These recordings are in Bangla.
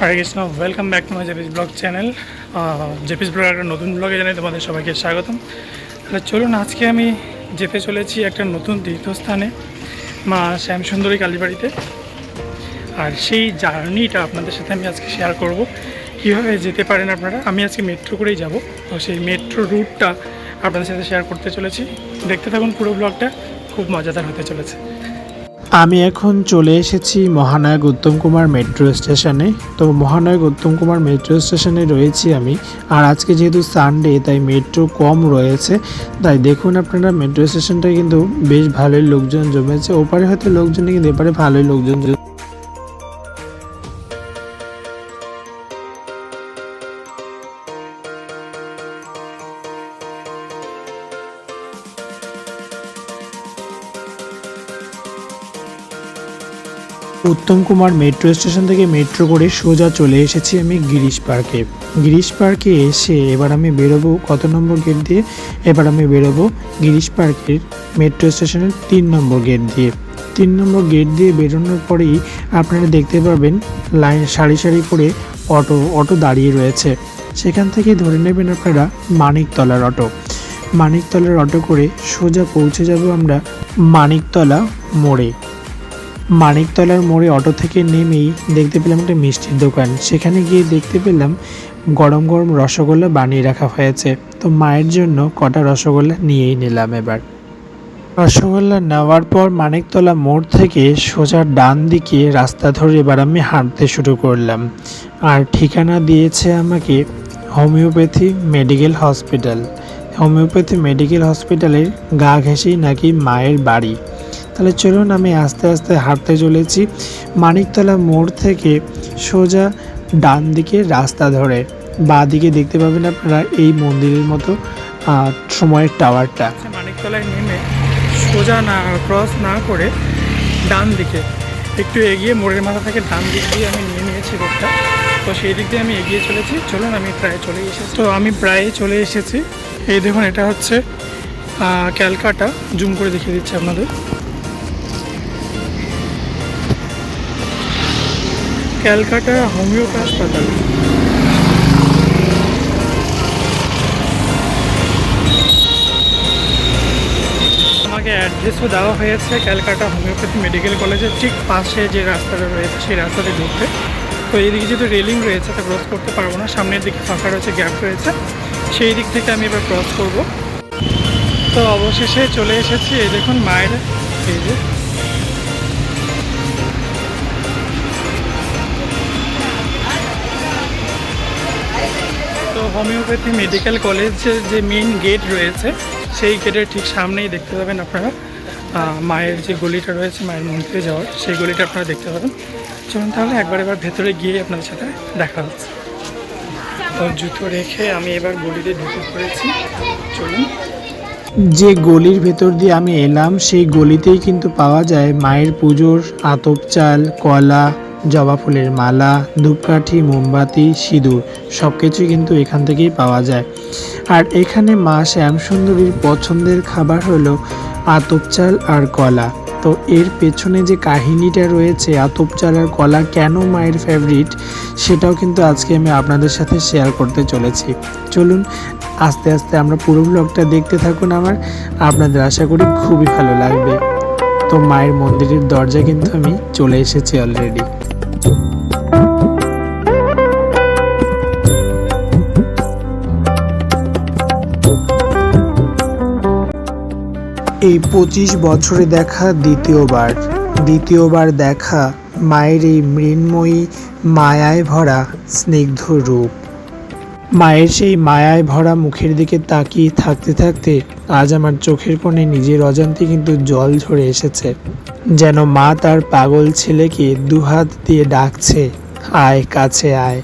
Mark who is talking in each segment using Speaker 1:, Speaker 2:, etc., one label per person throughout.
Speaker 1: Hare Krishna welcome back to my JP's vlog channel JP's vlog একটা নতুন ব্লগে জানাই তোমাদের সবাইকে স্বাগতম। তাহলে চলুন, আজকে আমি যেতে চলেছি একটা নতুন তীর্থস্থানে, মা শ্যামসুন্দরী কালীবাড়িতে। আর সেই জার্নিটা আপনাদের সাথে আমি আজকে শেয়ার করব। কীভাবে যেতে পারেন আপনারা? আমি আজকে মেট্রো করেই যাব। তো সেই মেট্রো রুটটা আপনাদের সাথে শেয়ার করতে চলেছি। দেখতে থাকুন পুরো ব্লগটা খুব মজাদার হতে চলেছে।
Speaker 2: আমি এখন চলে এসেছি মহানায়ক উত্তম কুমার মেট্রো স্টেশনে তো মহানায়ক উত্তম কুমার মেট্রো স্টেশনে রয়েছি আমি। আর আজকে যেহেতু সানডে তাই মেট্রো কম রয়েছে। তাই দেখুন আপনারা মেট্রো স্টেশনটা কিন্তু বেশ ভালোই লোকজন জমেছে। ওপারে হয়তো লোকজনে কিন্তু এপারে ভালোই লোকজন জমেছে। উত্তম কুমার মেট্রো স্টেশন থেকে মেট্রো করে সোজা চলে এসেছি আমি গিরিশ পার্কে। গিরিশ পার্কে এসে এবার আমি বেরোবো কত নম্বর গেট দিয়ে? এবার আমি বেরোবো গিরিশ পার্কের মেট্রো স্টেশনের তিন নম্বর গেট দিয়ে। তিন নম্বর গেট দিয়ে বেরোনোর পরেই আপনারা দেখতে পাবেন লাইন সারি সারি করে অটো অটো দাঁড়িয়ে রয়েছে। সেখান থেকে ধরে নেবেন আপনারা মানিকতলার অটো। মানিকতলার অটো করে সোজা পৌঁছে যাব আমরা মানিকতলা মোড়ে। মানিকতলার মোড়ে অটো থেকে নেমেই দেখতে পেলাম একটা মিষ্টির দোকান। সেখানে গিয়ে দেখতে পেলাম গরম গরম রসগোল্লা বানিয়ে রাখা হয়েছে। তো মায়ের জন্য কটা রসগোল্লা নিয়েই নিলাম এবার। রসগোল্লা নেওয়ার পর মানিকতলা মোড় থেকে সোজা ডান দিকে রাস্তা ধরে এবার আমি হাঁটতে শুরু করলাম। আর ঠিকানা দিয়েছে আমাকে homeopathy medical hospital. Homeopathy medical হসপিটালের গা ঘেঁষেই নাকি মায়ের বাড়ি। তাহলে চলুন আমি আস্তে আস্তে হাঁটতে চলেছি মানিকতলা মোড় থেকে সোজা ডান দিকে রাস্তা ধরে। বাঁ দিকে দেখতে পাবেন আপনারা এই মন্দিরের মতো সময়ের টাওয়ারটা।
Speaker 1: আচ্ছা মানিকতলায় নেমে সোজা না, ক্রস না করে ডান দিকে একটু এগিয়ে মোড়ের মাথা থেকে ডান দিক দিয়ে আমি নিয়ে নিয়েছি রোডটা। তো সেই দিক দিয়ে আমি এগিয়ে চলেছি। চলুন, আমি প্রায় চলে এসেছি। তো আমি প্রায় চলে এসেছি। এই দেখুন, এটা হচ্ছে ক্যালকাটা। জুম করে দেখিয়ে দিচ্ছি আপনাদের। ক্যালকাটা হোমিওপ্যাথ হাসপাতাল। আমাকে অ্যাড্রেসও দেওয়া হয়েছে ক্যালকাটা হোমিওপ্যাথি মেডিকেল কলেজের ঠিক পাশে যে রাস্তাটা রয়েছে, সেই রাস্তাতে ঢুকতে তো এইদিকে যেহেতু রেলিং রয়েছে, তা ক্রস করতে পারব না। সামনের দিকে ফাঁকা রয়েছে গ্যাপ রয়েছে। সেই দিক থেকে আমি এবার ক্রস করব। তো অবশেষে চলে এসেছি, এই দেখুন মায়ের এই যে হোমিওপ্যাথি মেডিকেল কলেজের যে মেইন গেট রয়েছে, সেই গেটের ঠিক সামনেই দেখতে পাবেন আপনারা মায়ের যে গলিটা রয়েছে, মায়ের মন্দিরে যাওয়ার, সেই গলিটা আপনারা দেখতে পাবেন। চলুন তাহলে একবার এবার ভেতরে গিয়ে আপনাদের সাথে দেখা হচ্ছে। জুতো রেখে আমি এবার গলিতে ঢুকে পড়েছি। চলুন।
Speaker 2: যে গলির ভেতর দিয়ে আমি এলাম, সেই গলিতেই কিন্তু পাওয়া যায় মায়ের পুজোর আতপ চাল, কলা জবা ফুলের মালা, ধূপকাঠি, মোমবাতি, সিঁদুর সব কিছুই কিন্তু এখান থেকেই পাওয়া যায়। আর এখানে মা শ্যামসুন্দরীর পছন্দের খাবার হলো আতপ চাল আর কলা। তো এর পেছনে যে কাহিনীটা রয়েছে, আতপ চাল আর কলা কেন মায়ের ফেভারিট সেটাও কিন্তু আজকে আমি আপনাদের সাথে শেয়ার করতে চলেছি। চলুন, আস্তে আস্তে আমরা পুরো ব্লগটা দেখতে থাকুন আমার। আপনাদের আশা করি খুবই ভালো লাগবে। তো মায়ের মন্দিরের দরজা কিন্তু আমি চলে এসেছি অলরেডি এই পঁচিশ বছরে দেখা দ্বিতীয়বার। দ্বিতীয়বার দেখা মায়ের এই মৃন্ময়ী মায়ায় ভরা স্নিগ্ধ রূপ। মায়ের সেই মায়ায় ভরা মুখের দিকে তাকিয়ে থাকতে থাকতে আজ আমার চোখের কোণে নিজের অজান্তে কিন্তু জল ঝরে এসেছে। যেন মা তার পাগল ছেলেকে দুহাত দিয়ে ডাকছে, আয়, কাছে আয়।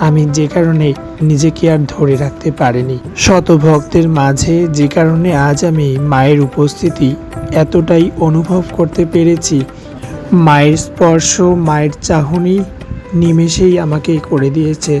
Speaker 2: আমি যে কারণে নিজেকে আর ধরে রাখতে পারিনি। শত ভক্তের মাঝে যে কারণে আজ আমি মায়ের উপস্থিতি এতটাই অনুভব করতে পেরেছি, মায়ের স্পর্শ, মায়ের চাহনি নিমেষেই আমাকে করে দিয়েছে।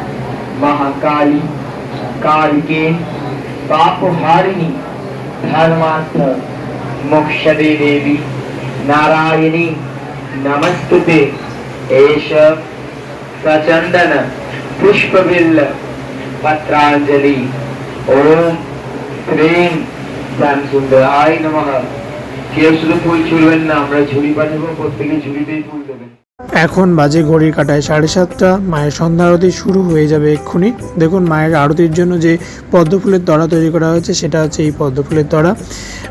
Speaker 3: महाकाली कालिके पापहारिणी धर्मार्थ मोक्षदे देवी नारायणी नमस्तुते एष प्रचंदन पुष्पबिल्ल पत्रांजलि ओम ক্রিম শ্যামসুন্দরায় নমঃ কেউ শুধু ফুল ছুড়বেন না আমরা ঝুড়ি পাঠাবো প্রত্যেকে ঝুড়িতেই ফুল দেবেন
Speaker 2: এখন বাজে ঘড়ির কাটায় সাড়ে সাতটা। মায়ের সন্ধ্যা আরতি শুরু হয়ে যাবে এক্ষুনি। দেখুন, মায়ের আরতির জন্য যে পদ্ম ফুলের তরা করা হয়েছে, সেটা হচ্ছে এই পদ্ম ফুলের তরা।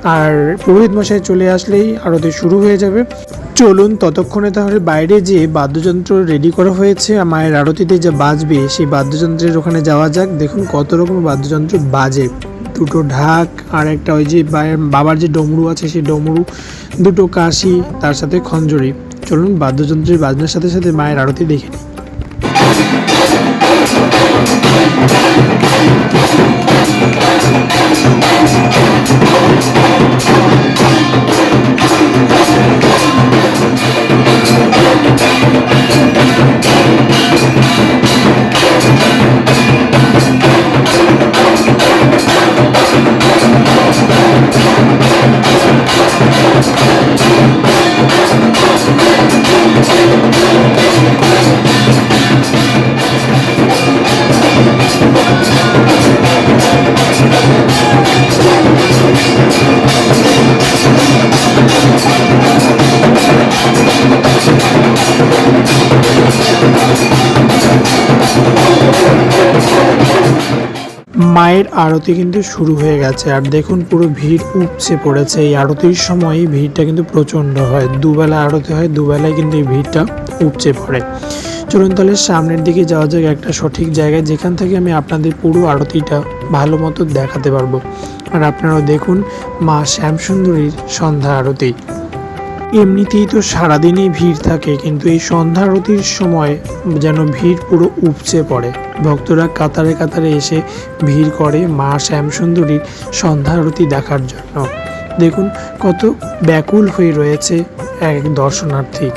Speaker 2: আর পুরোহিত মশাই চলে আসলেই আরতি শুরু হয়ে যাবে। চলুন ততক্ষণে তাহলে বাইরে যে বাদ্যযন্ত্র রেডি করা হয়েছে। মায়ের আরতিতে যে বাজবে, সেই বাদ্যযন্ত্রের ওখানে যাওয়া যাক। দেখুন কত রকম বাদ্যযন্ত্র বাজে। দুটো ঢাক আর একটা ওই যে বাবার যে ডমরু আছে, সেই ডমরু, দুটো কাশি, তার সাথে খঞ্জরি। চলুন বাদ্যযন্ত্রের বাজনার সাথে সাথে মায়ের আরতি দেখে নিই। মায়ের আরতি কিন্তু শুরু হয়ে গেছে, আর দেখুন পুরো ভিড় উপচে পড়েছে। এই আরতির সময় ভিড়টা কিন্তু প্রচণ্ড হয়। দুবেলা আরতি হয়, দুবেলায় কিন্তু এই ভিড়টা উপচে পড়ে। চলুন তাহলে সামনের দিকে যাওয়া যাক একটা সঠিক জায়গায়, যেখান থেকে আমি আপনাদের পুরো আরতিটা ভালো মতো দেখাতে পারব। আর আপনারাও দেখুন মা শ্যামসুন্দরীর সন্ধ্যা আরতি। এমনিতেই তো সারাদিনই ভিড় থাকে, কিন্তু এই সন্ধ্যারতির সময় যেন ভিড় পুরো উপচে পড়ে। ভক্তরা কাতারে কাতারে এসে ভিড় করে মা শ্যামসুন্দরীর সন্ধ্যারতি দেখার জন্য। দেখুন কত ব্যাকুল হয়ে রয়েছে এক দর্শনার্থী।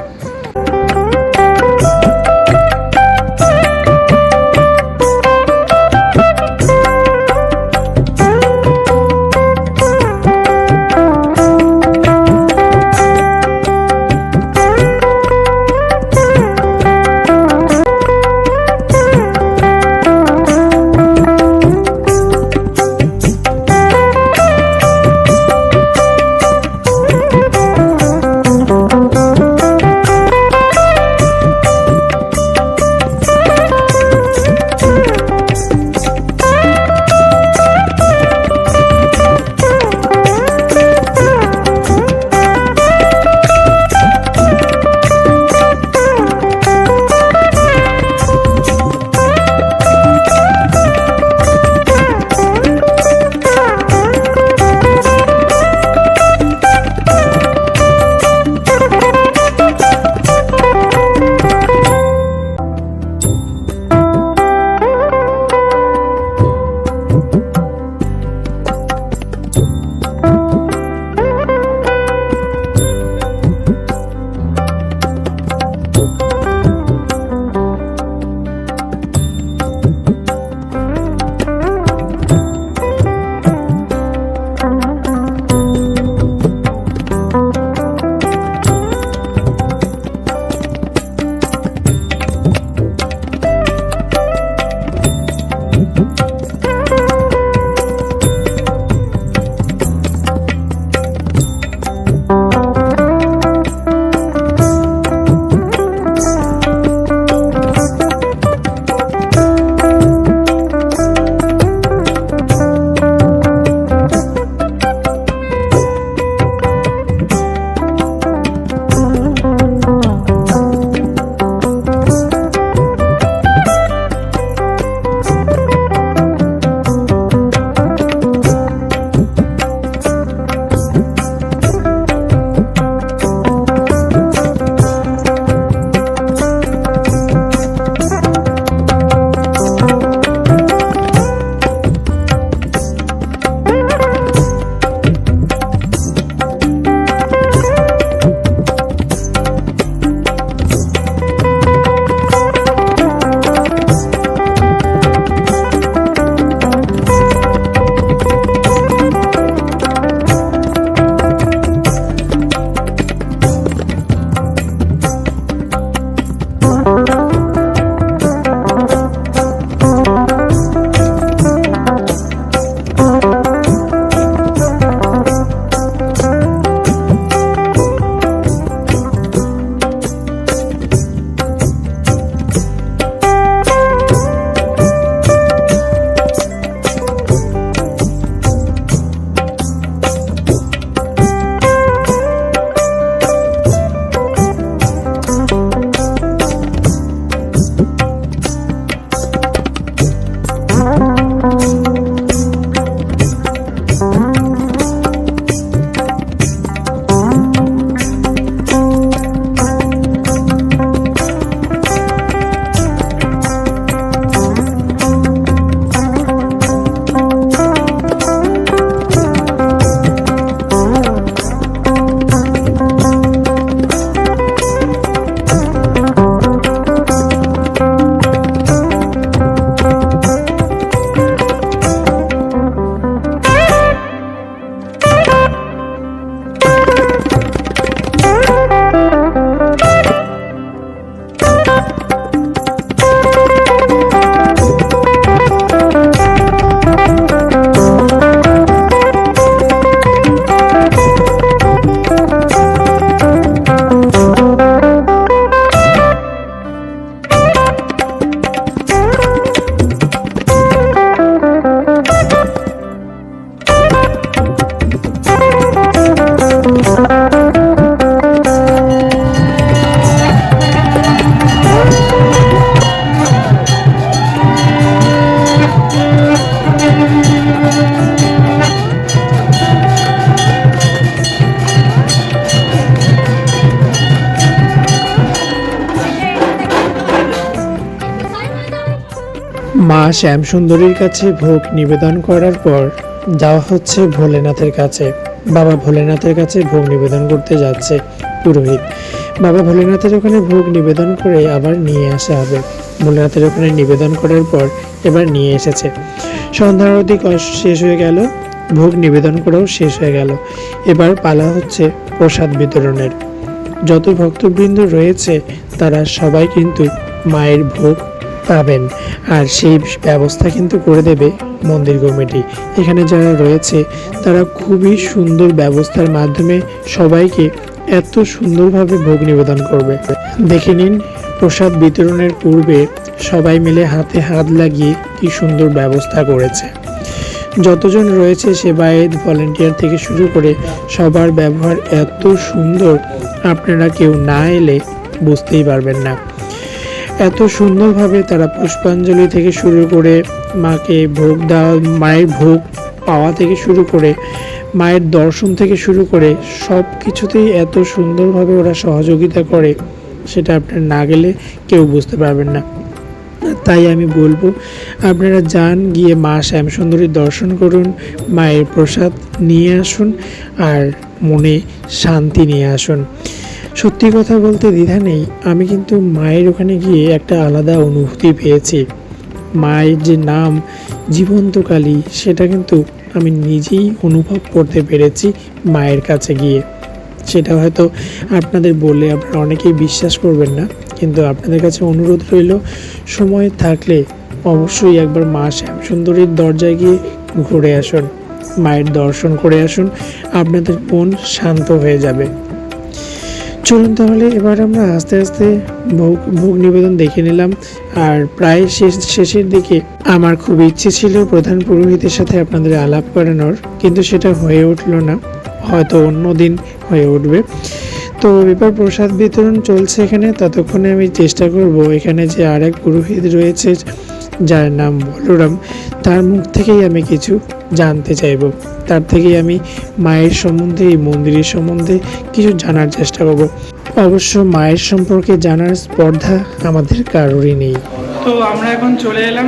Speaker 2: শ্যামসুন্দরীর কাছে ভোগ নিবেদন করার পর যাওয়া হচ্ছে ভোলেনাথের কাছে। বাবা ভোলেনাথের কাছে ভোগ নিবেদন করতে যাচ্ছে পুরোহিত। বাবা ভোলেনাথের ওখানে ভোগ নিবেদন করে আবার নিয়ে আসা হবে। ভোলেনাথের ওখানে নিবেদন করার পর এবার নিয়ে এসেছে। সন্ধ্যা আরতি কষ- শেষ হয়ে গেল। ভোগ নিবেদন করাও শেষ হয়ে গেল। এবার পালা হচ্ছে প্রসাদ বিতরণের। যত ভক্তবৃন্দ রয়েছে, তারা সবাই কিন্তু মায়ের ভোগ পাবেন। আর সেই ব্যবস্থা কিন্তু করে দেবে মন্দির কমিটি। এখানে যারা রয়েছে, তারা খুবই সুন্দর ব্যবস্থার মাধ্যমে সবাইকে এত সুন্দরভাবে ভোগ নিবেদন করবে। দেখে নিন, প্রসাদ বিতরণের পূর্বে সবাই মিলে হাতে হাত লাগিয়ে কি সুন্দর ব্যবস্থা করেছে। যতজন রয়েছে সেবায়ত ভলেন্টিয়ার থেকে শুরু করে সবার ব্যবহার এত সুন্দর, আপনারা কেউ না এলে বুঝতেই পারবেন না। এত সুন্দরভাবে তারা পুষ্পাঞ্জলি থেকে শুরু করে মাকে ভোগ দেওয়া, মায়ের ভোগ পাওয়া থেকে শুরু করে মায়ের দর্শন থেকে শুরু করে সব কিছুতেই এত সুন্দরভাবে ওরা সহযোগিতা করে, সেটা আপনার না গেলে কেউ বুঝতে পারবেন না। তাই আমি বলব, আপনারা যান, গিয়ে মা শ্যামসুন্দরীর দর্শন করুন, মায়ের প্রসাদ নিয়ে আসুন, আর মনে শান্তি নিয়ে আসুন। সত্যি কথা বলতে দ্বিধা নেই। আমি কিন্তু মায়ের ওখানে গিয়ে একটা আলাদা অনুভূতি পেয়েছি। মায়ের যে নাম জীবন্তকালী সেটা কিন্তু আমি নিজেই অনুভব করতে পেরেছি মায়ের কাছে গিয়ে। সেটা হয়তো আপনাদের বলে আপনারা অনেকেই বিশ্বাস করবেন না, কিন্তু আপনাদের কাছে অনুরোধ রইল, সময় থাকলে অবশ্যই একবার মা শ্যামসুন্দরীর দরজায় গিয়ে ঘুরে আসুন, মায়ের দর্শন করে আসুন, আপনাদের মন শান্ত হয়ে যাবে। চলুন তাহলে, এবার আমরা আস্তে আস্তে ভোগ ভোগ নিবেদন দেখে নিলাম। আর প্রায় শেষ, শেষের দিকে আমার খুব ইচ্ছে ছিল প্রধান পুরোহিতের সাথে আপনাদের আলাপ করানোর, কিন্তু সেটা হয়ে উঠল না। হয়তো অন্য দিন হয়ে উঠবে। তো এবার প্রসাদ বিতরণ চলছে এখানে। ততক্ষণে আমি চেষ্টা করব এখানে যে আরেক পুরোহিত রয়েছে যার নাম বলরাম তার মুখ থেকেই আমি কিছু জানতে চাইব। তার থেকেই আমি মায়ের সম্বন্ধে এই মন্দিরের সম্বন্ধে কিছু জানার চেষ্টা করব। অবশ্য মায়ের সম্পর্কে জানার স্পর্ধা আমাদের কারোরই নেই।
Speaker 1: তো আমরা এখন চলে এলাম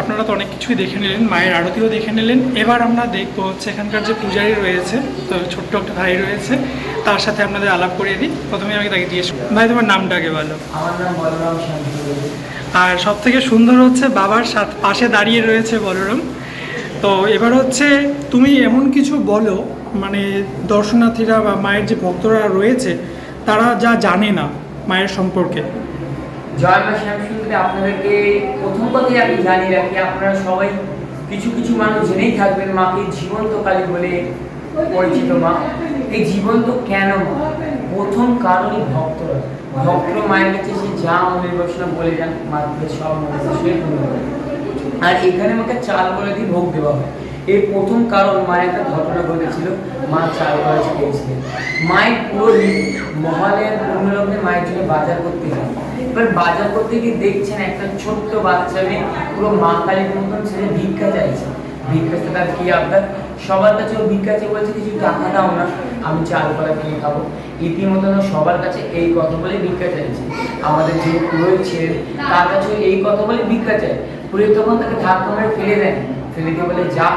Speaker 1: আপনারা তো অনেক কিছুই দেখে নিলেন মায়ের আরতিও দেখে নিলেন। এবার আমরা দেখব হচ্ছে এখানকার যে পূজারী রয়েছে তো ছোট্ট একটা ভাই রয়েছে তার সাথে আপনাদের আলাপ করিয়ে দিই। প্রথমে আমি তাকে জিজ্ঞেস ভাই তোমার নামটা আগে বলো।
Speaker 4: আমার নাম বলরাম
Speaker 1: আর সব থেকে সুন্দর হচ্ছে বাবার সাথে, পাশে দাঁড়িয়ে রয়েছে বলরাম। তো এবার হচ্ছে তুমি এমন কিছু বলো মানে দর্শনার্থীরা বা মায়ের যে ভক্তরা রয়েছে, তারা যা জানে না মায়ের সম্পর্কে।
Speaker 4: জয় মা আপনাদেরকে প্রথম কথাই আমি জানিয়ে রাখি, আপনারা সবাই কিছু কিছু মানুষ জেনেই থাকবেন মাকে জীবন্ত কালী বলে পরিচিত মা। এই জীবন্ত কেন মা? প্রথম কারণই ভক্তরা। ভক্তরা মায়ের কাছে সে যা মনের বলে যান কাছে সব আর এখানে আমাকে চাল করে দিয়ে ভোগ দেওয়া হয়। এর প্রথম কারণ মায়ের একটা ঘটনা ঘটেছিল। মা চাল মায়ের পুরো মহালয়ের পূর্ণলগ্নে মায়ের জন্য বাজার করতে যায় এবার বাজার করতে গিয়ে দেখছেন একটা ছোট্ট বাচ্চা মেয়ে পুরো মা কালীর মতন ছেলে ভিক্ষা চাইছে। ভিক্ষা তার কি আপনার সবার কাছে ও ভিক্ষা চেয়ে বলছে কিছু টাকা দাও না, আমি চাল করা কিনে খাব। ইতিমধ্যে সবার কাছে এই কথা বলে ভিক্ষা চাইছে। আমাদের যে পুরোহিত ছিলেন তার কাছে এই কথা বলে ভিক্ষা চায় পুরোহিত তখন তাকে ধাক্কা মেরে ফেলে দেন ফেলে দিয়ে বলে, যা,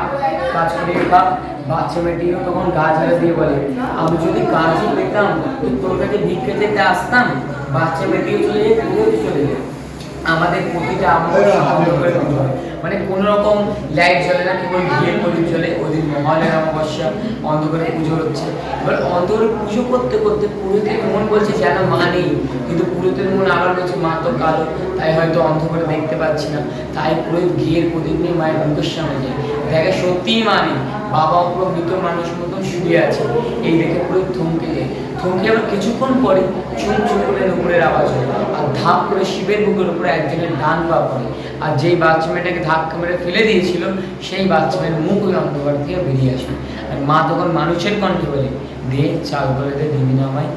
Speaker 4: কাজ করে খা। বাচ্চা মেয়েটিও তখন গা ঝাড়া দিয়ে বলে, আমি যদি কাজই পেতাম, তোর কাছে ভিক্ষা যেতে আসতাম, বাচ্চা মেয়েটিও চলে তুইও চলে যায় আমাদের প্রতিটা মানে কোন রকম লাইট জ্বলে না, কেবল ঘিয়ে প্রদীপ জ্বলে। ওদিন মহালয়ের অমাবস্যা, অন্ধকারে পুজো হচ্ছে। এবার অন্ধকারে পুজো করতে করতে পুরোহিতের মন বলছে যেন মা নেই? কিন্তু পুরোহিতের মন আবার বলছে, মা তো কালো, তাই হয়তো অন্ধকারে দেখতে পাচ্ছি না। তাই পুরোহিত ঘিয়ের প্রদীপ নিয়ে মায়ের মুখের সামনে যায়। দেখে সত্যিই মা নেই। বাবা পুরো মানুষ মতন শুয়ে আছে। এই দেখে পুরোহিত থমকে যায়। থমকে আবার কিছুক্ষণ পরে চুপ করে নুপুরের আওয়াজ হয় আর ধাপ করে শিবের বুকের উপরে একজনের ডান পা পড়ে। আর যেই বাচ্চা মেয়েটাকে ধাক্কা মেরে ফেলে দিয়েছিল, সেই বাচ্চা মেয়ের মুখ ওই অন্ধকার থেকে বেরিয়ে আসে। আর মা তখন মানুষের কণ্ঠে বলে দে চাল করে দে দিবি না আমায়।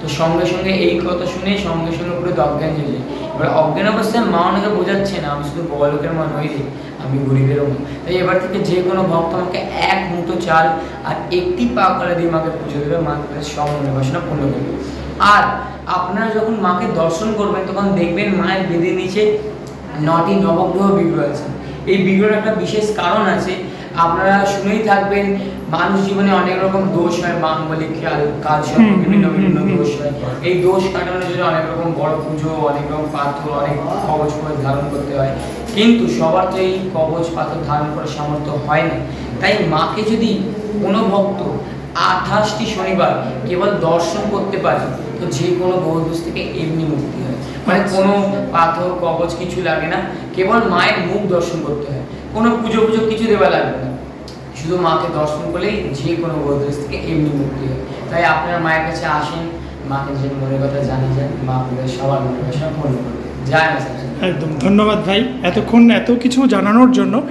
Speaker 4: তো সঙ্গে সঙ্গে এই কথা শুনে সঙ্গে সঙ্গে পুরো অজ্ঞান হয়ে যায় এবার অজ্ঞান অবস্থায় মা অনেকে বোঝাচ্ছে না, আমি শুধু বড়লোকের মা নই আমি গরিবের তাই এবার থেকে যে কোনো ভক্ত আমাকে এক মুঠো চাল আর একটি পা কলা দিয়ে মাকে পুজো দেবে, মা তাদের সব মনে বাসনা পূর্ণ করবে। আর আপনারা যখন মাকে দর্শন করবেন, তখন দেখবেন মায়ের বেঁধে নিচে নটি নবগ্রহ বিগ্রহ আছে। এই বিগ্রহের একটা বিশেষ কারণ আছে আপনারা শুনেই থাকবেন মানুষ জীবনে অনেক রকম দোষ হয় মাঙ্গলিক
Speaker 1: হুম,
Speaker 4: বিভিন্ন বিভিন্ন দোষ হয়। এই দোষ কাটানোর জন্য অনেক রকম বড় পুজো অনেক রকম পাথর অনেক কবচ কবচ ধারণ করতে হয়। কিন্তু সবার তো এই কবচ পাথর ধারণ করার সামর্থ্য হয় না। তাই মাকে যদি কোনো ভক্ত আঠাশটি শনিবার কেবল দর্শন করতে পারে তো যে কোনো বহুদোষ থেকে এমনি মুক্তি হয়। মানে
Speaker 1: আচ্ছা।
Speaker 4: কোনো পাথর কবচ কিছু লাগে না কেবল মায়ের মুখ দর্শন করতে হয়। কোনো পুজো পুজো কিছু দেওয়া লাগবে না। শুধু মাকে দর্শন করলেই যে কোনো বহুদোষ থেকে এমনি মুক্তি হয়। তাই আপনারা মায়ের কাছে আসেন মাকে যে মনের কথা জানিয়ে যান মা আপনাদের সবার মনের কথা পূর্ণ করবে মা সরস্বতী।
Speaker 1: একদম ধন্যবাদ ভাই। এতক্ষণ এত কিছু জানানোর জন্য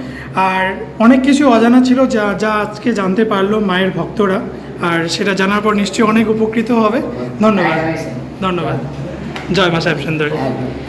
Speaker 1: আর অনেক কিছু অজানা ছিল যা যা আজকে জানতে পারল মায়ের ভক্তরা আর সেটা জানার পর নিশ্চয়ই অনেক উপকৃত হবে। ধন্যবাদ।
Speaker 4: জয় মা সরস্বতী।
Speaker 1: ধন্যবাদ। জয় মা সাহেব সুন্দর।
Speaker 4: হ্যাঁ।